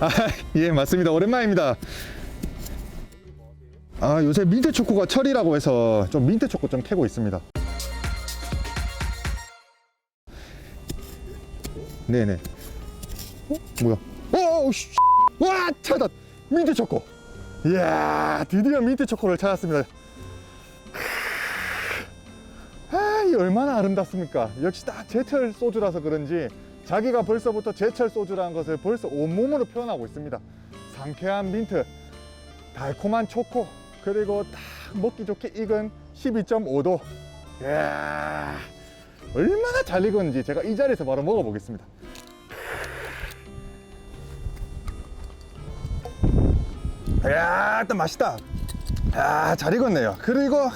아, 예, 맞습니다. 오랜만입니다. 아, 요새 민트 초코가 철이라고 해서 좀 민트 초코 좀 캐고 있습니다. 네네. 어? 뭐야? 어, 어, 씨. 와, 찾았! 민트 초코! 이야, 드디어 민트 초코를 찾았습니다. 아, 이 얼마나 아름답습니까? 역시 딱 제철 소주라서 그런지 자기가 벌써부터 제철 소주라는 것을 벌써 온몸으로 표현하고 있습니다. 상쾌한 민트, 달콤한 초코, 그리고 딱 먹기 좋게 익은 12.5도. 이야, 얼마나 잘 익었는지 제가 이 자리에서 바로 먹어보겠습니다. 이야, 일단 맛있다. 아, 잘 익었네요. 그리고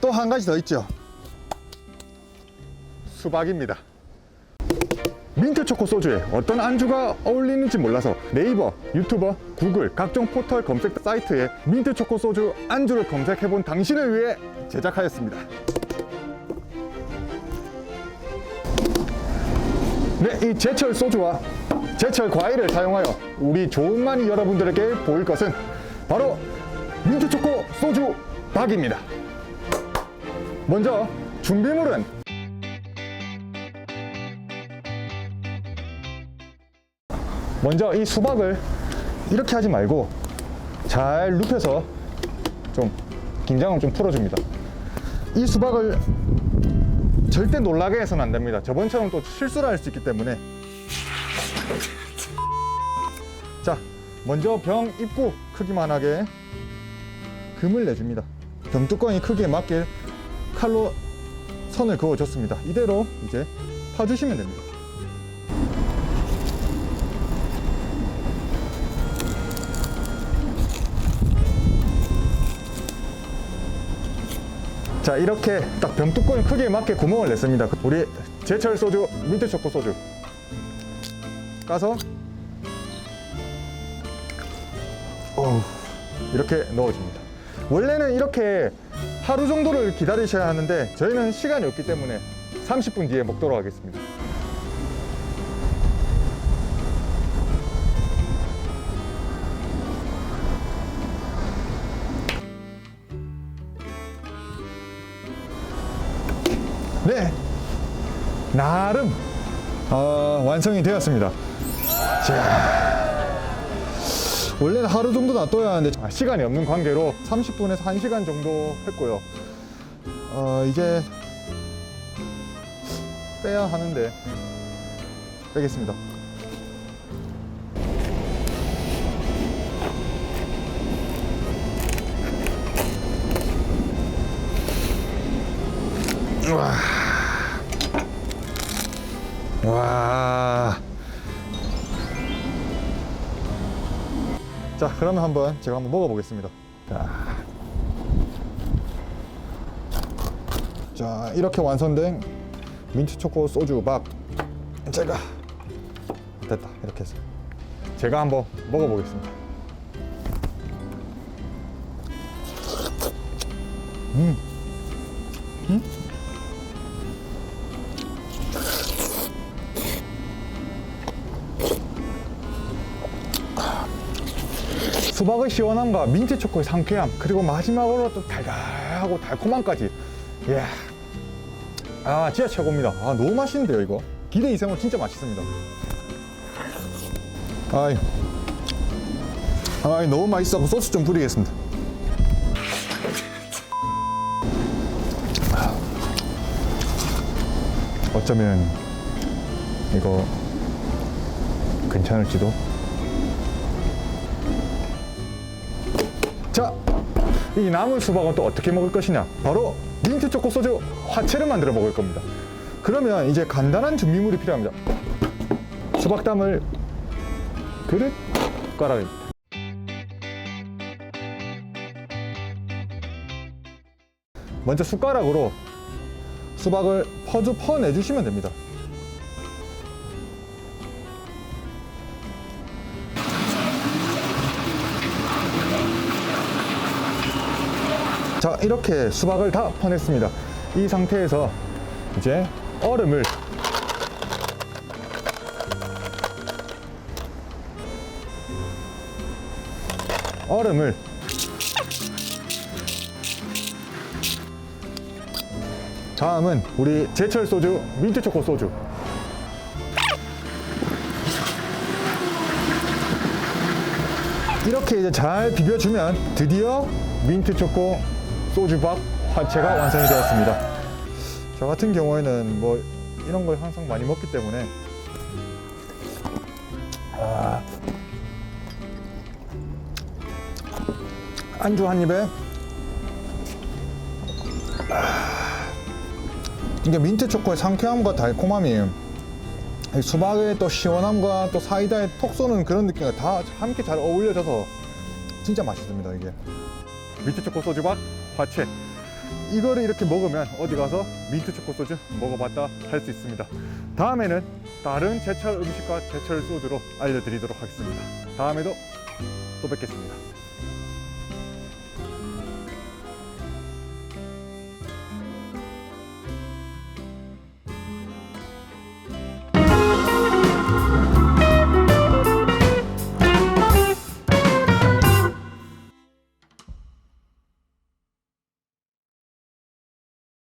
또 한 가지 더 있죠. 수박입니다. 민트 초코 소주에 어떤 안주가 어울리는지 몰라서 네이버, 유튜버, 구글, 각종 포털 검색 사이트에 민트 초코 소주 안주를 검색해본 당신을 위해 제작하였습니다. 네, 이 제철 소주와 제철 과일을 사용하여 우리 좋은만이 여러분들에게 보일 것은 바로 민트 초코 소주 박입니다. 먼저 준비물은 먼저 이 수박을 이렇게 하지 말고 잘 눕혀서 좀 긴장을 좀 풀어줍니다. 이 수박을 절대 놀라게 해서는 안 됩니다. 저번처럼 또 실수를 할 수 있기 때문에 자 먼저 병 입구 크기만하게 금을 내줍니다. 병 뚜껑이 크기에 맞게 칼로 선을 그어줬습니다. 이대로 이제 파주시면 됩니다. 자 이렇게 딱 병뚜껑이 크기에 맞게 구멍을 냈습니다. 우리 제철 소주 민트 초코 소주 까서 어우, 이렇게 넣어줍니다. 원래는 이렇게 하루 정도를 기다리셔야 하는데 저희는 시간이 없기 때문에 30분 뒤에 먹도록 하겠습니다. 네, 나름 어, 완성이 되었습니다. 자, 원래는 하루 정도 놔둬야 하는데 아, 시간이 없는 관계로 30분에서 1시간 정도 했고요. 어, 이제 빼야 하는데 빼겠습니다. 자, 그러면 한번 제가 한번 먹어보겠습니다. 자, 자 이렇게 완성된 민트 초코 소주 밥 제가 됐다 이렇게 해서 제가 한번 먹어보겠습니다. 음, 수박의 시원함과 민트 초코의 상쾌함 그리고 마지막으로 또 달달하고 달콤함까지. 예. 아 진짜 최고입니다. 아 너무 맛있는데요 이거? 기대 이상으로 진짜 맛있습니다. 아이. 아 너무 맛있어서 소스 좀 뿌리겠습니다. 어쩌면 이거 괜찮을지도 자, 이 남은 수박은 또 어떻게 먹을 것이냐? 바로 민트 초코 소주 화채를 만들어 먹을 겁니다. 그러면 이제 간단한 준비물이 필요합니다. 수박 담을 그릇, 숟가락입니다. 먼저 숟가락으로 수박을 퍼주 퍼내주시면 됩니다. 자 이렇게 수박을 다 퍼냈습니다. 이 상태에서 이제 얼음을 얼음을 다음은 우리 제철 소주 민트초코 소주. 이렇게 이제 잘 비벼주면 드디어 민트초코 소주밥 화채가 완성이 되었습니다. 저 같은 경우에는 뭐 이런 걸 항상 많이 먹기 때문에. 아, 안주 한 입에. 아, 이게 민트 초코의 상쾌함과 달콤함이 이 수박의 또 시원함과 또 사이다의 톡 쏘는 그런 느낌이 다 함께 잘 어울려져서 진짜 맛있습니다 이게 민트 초코 소주밥 화채. 이거를 이렇게 먹으면 어디 가서 민트 초코 소주 먹어봤다 할 수 있습니다. 다음에는 다른 제철 음식과 제철 소주로 알려드리도록 하겠습니다. 다음에도 또 뵙겠습니다